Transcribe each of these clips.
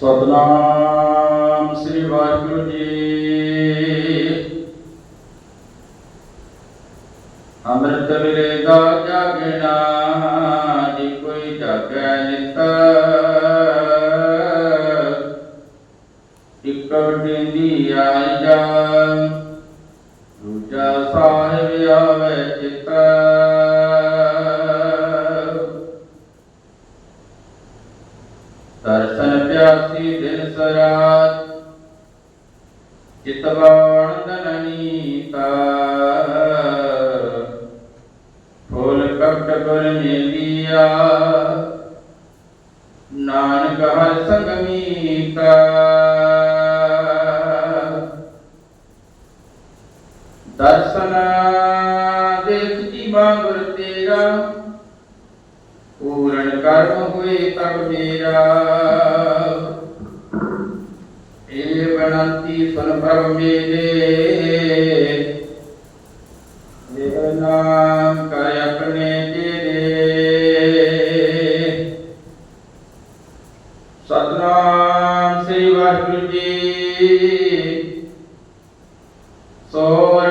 ਸਤਨਾਮ ਸ੍ਰੀ ਵਾਹਿਗੁਰੂ ਜੀ। ਅੰਮ੍ਰਿਤ ਵੇਲੇ ਦਾ ਜਾਗਣਾ ਜੀ ਕੋਈ ਜਾਗੈ ਨਿਤ ਇੱਕ ਵਡਿੰਦੀ ਆਈ ਜਾ, ਦੂਜਾ ਸਾਹਿਬ ਆਵੇ ਚਿਤ। ਦਰਸ਼ਨ ਪਿਆਸੀ ਦਿਨ ਸਰਾਤ ਚਿਤਵਾਣ ਦਨਨੀਤਾ ਫੁੱਲ ਕਪਟ ਗੁਰ ਮੇਲੀਆ ਨਾਨਕ ਹਰ ਸੰਗ ਮੀਤਾ। ਦਰਸ਼ਨ ਦੇਖ ਜੀਵਾ ਗੁਰ ਤੇਰਾ, ਪੂਰਨ ਕਰਮ ਹੋਏ ਤਬ ਮੇਰਾ। ਬਨੰਤੀ ਸੁਨ ਪ੍ਰਭ ਮੇਰੇ ਸਤਨਾਮ ਸ੍ਰੀ ਵਾਹਿਗੁਰੂ ਜੀ ਸੋਰ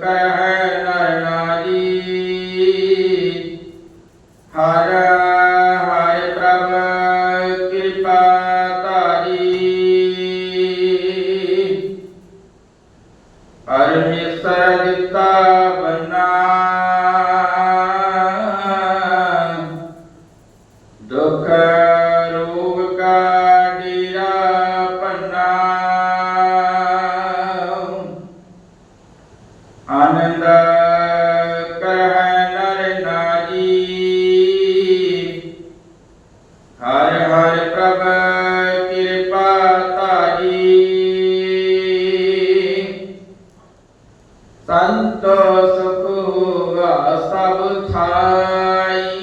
ਕਹਿ ਨਰ ਨਾਰੀ ਹਰ ਹਰ संतोष होगा सब छाई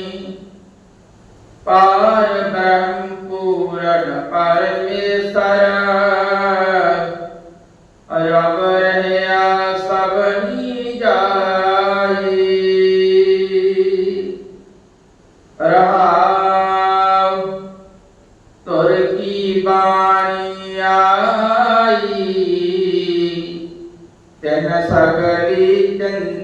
पार ब्रह्म पूरण परमेश्वर जाई रहा तुर की बाणी आई।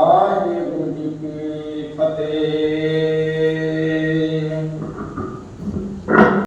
ਵਾਹਿਗੁਰੂ ਜੀ ਕੀ ਫਤਿਹ।